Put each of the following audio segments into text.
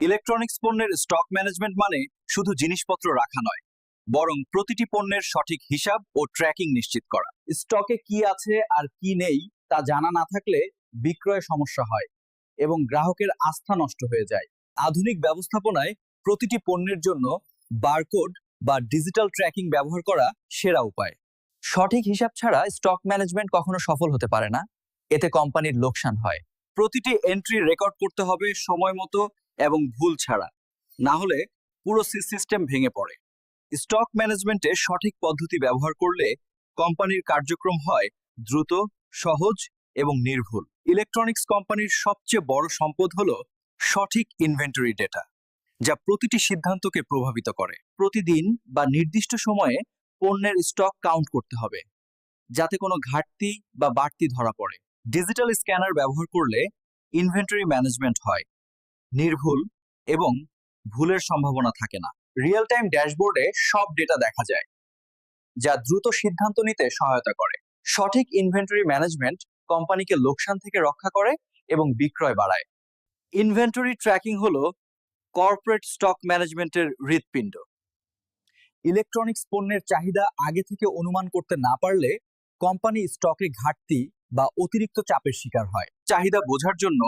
Electronics পণ্যের stock management মানে শুধু জিনিসপত্র রাখা নয়, বরং প্রতিটি পণ্যের সঠিক হিসাব ও ট্র্যাকিং নিশ্চিত করা। স্টকে কি আছে আর কি নেই তা জানা না থাকলে বিক্রয়ে সমস্যা হয় এবং গ্রাহকের আস্থা নষ্ট হয়ে যায়। আধুনিক ব্যবস্থাপনায় প্রতিটি পণ্যের জন্য বারকোড বা ডিজিটাল ট্র্যাকিং ব্যবহার করা সেরা উপায়। সঠিক হিসাব ছাড়া স্টক ম্যানেজমেন্ট কখনো সফল হতে পারে না, এতে কোম্পানির লোকসান হয়। প্রতিটি এন্ট্রি রেকর্ড করতে হবে সময় মতো এবং ভুল ছাড়া। না হলে পুরো সিস্টেম ভেঙে পড়ে। স্টক ম্যানেজমেন্টে সঠিক পদ্ধতি ব্যবহার করলে কোম্পানির কার্যক্রম হয় দ্রুত, সহজ এবং নির্ভুল। ইলেকট্রনিক্স কোম্পানির সবচেয়ে বড় সম্পদ হল সঠিক ইনভেন্টরি ডেটা যা প্রতিটি সিদ্ধান্তকে প্রভাবিত করে। প্রতিদিন বা নির্দিষ্ট সময়ে পণ্যের স্টক কাউন্ট করতে হবে, যাতে কোনো ঘাটতি বা বাড়তি ধরা পড়ে। ডিজিটাল স্ক্যানার ব্যবহার করলে ইনভেন্টরি ম্যানেজমেন্ট হয়। নির্ভুল এবং ভুলের সম্ভাবনা থাকে না। রিয়েল টাইম ড্যাশবোর্ডে সব ডেটা দেখা যায়, যা দ্রুত সিদ্ধান্ত নিতে সহায়তা করে। সঠিক ইনভেন্টরি ম্যানেজমেন্ট কোম্পানিকে লোকসান থেকে রক্ষা করে এবং বিক্রয় বাড়ায়। ইনভেন্টরি ট্র্যাকিং হলো কর্পোরেট স্টক ম্যানেজমেন্টের হৃৎপিণ্ড। ইলেকট্রনিক্স পণ্যের চাহিদা আগে থেকে অনুমান করতে না পারলে কোম্পানি স্টকে ঘাটতি বা অতিরিক্ত চাপের শিকার হয়। চাহিদা বোঝার জন্য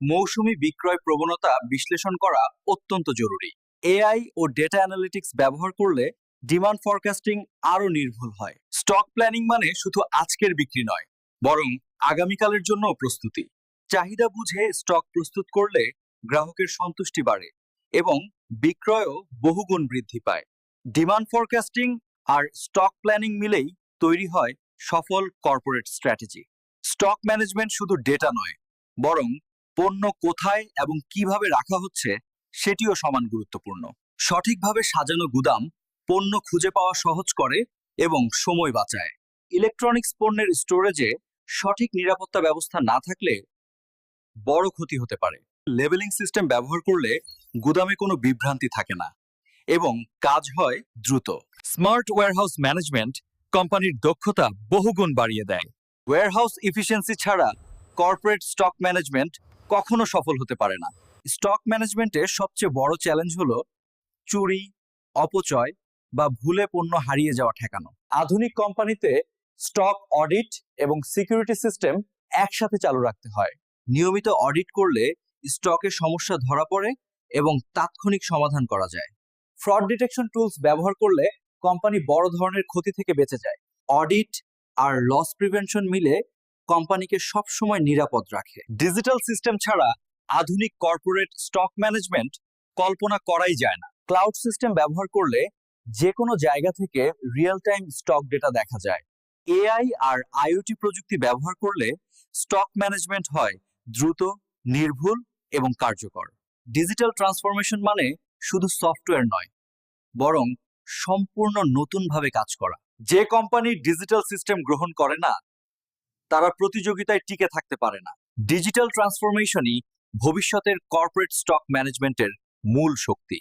মৌসুমি বিক্রয় প্রবণতা বিশ্লেষণ করা অত্যন্ত জরুরি। এআই ও ডেটা অ্যানালিটিক্স ব্যবহার করলে ডিমান্ড ফরকাস্টিং আরও নির্ভুল হয়। স্টক প্ল্যানিং মানে শুধু আজকের বিক্রি নয়, বরং আগামীকালের জন্য প্রস্তুতি। চাহিদা বুঝে স্টক প্রস্তুত করলে গ্রাহকের সন্তুষ্টি বাড়ে এবং বিক্রয়ও বহুগুণ বৃদ্ধি পায়। ডিমান্ড ফরকাস্টিং আর স্টক প্ল্যানিং মিলেই তৈরি হয় সফল কর্পোরেট স্ট্র্যাটেজি। স্টক ম্যানেজমেন্ট শুধু ডেটা নয়, বরং পণ্য কোথায় এবং কীভাবে রাখা হচ্ছে সেটিও সমান গুরুত্বপূর্ণ। সঠিকভাবে সাজানো গুদাম পণ্য খুঁজে পাওয়া সহজ করে এবং সময় বাঁচায়। ইলেকট্রনিক্স পণ্যের স্টোরেজে সঠিক নিরাপত্তা ব্যবস্থা না থাকলে বড় ক্ষতি হতে পারে। লেবেলিং সিস্টেম ব্যবহার করলে গুদামে কোনো বিভ্রান্তি থাকে না এবং কাজ হয় দ্রুত। স্মার্ট ওয়্যারহাউস ম্যানেজমেন্ট কোম্পানির দক্ষতা বহুগুণ বাড়িয়ে দেয়। ওয়্যারহাউস ইফিসিয়েন্সি ছাড়া কর্পোরেট স্টক ম্যানেজমেন্ট কখনো সফল হতে পারে না। স্টক ম্যানেজমেন্টের সবচেয়ে বড় চ্যালেঞ্জ হলো চুরি, অপচয় বা ভুলে পণ্য হারিয়ে যাওয়া ঠেকানো। আধুনিক কোম্পানিতে স্টক অডিট এবং সিকিউরিটি সিস্টেম একসাথে চালু রাখতে হয়। নিয়মিত অডিট করলে স্টকের সমস্যা ধরা পড়ে এবং তাৎক্ষণিক সমাধান করা যায়। ফ্রড ডিটেকশন টুলস ব্যবহার করলে কোম্পানি বড় ধরনের ক্ষতি থেকে বেঁচে যায়। অডিট আর লস প্রিভেনশন মিলে কোম্পানিকে সবসময় নিরাপদ রাখে। ডিজিটাল সিস্টেম ছাড়া আধুনিক কর্পোরেট স্টক ম্যানেজমেন্ট কল্পনা করাই যায় না। ক্লাউড সিস্টেম ব্যবহার করলে যে কোনো জায়গা থেকে রিয়েল টাইম স্টক ডেটা দেখা যায়। এআই আর আইওটি প্রযুক্তি ব্যবহার করলে স্টক ম্যানেজমেন্ট হয় দ্রুত, নির্ভুল এবং কার্যকর। ডিজিটাল ট্রান্সফরমেশন মানে শুধু সফটওয়্যার নয়, বরং সম্পূর্ণ নতুনভাবে কাজ করা। যে কোম্পানি ডিজিটাল সিস্টেম গ্রহণ করে না তারা প্রতিযোগিতায় টিকে থাকতে পারে না। ডিজিটাল ট্রান্সফরমেশনই ভবিষ্যতের কর্পোরেট স্টক ম্যানেজমেন্টের মূল শক্তি।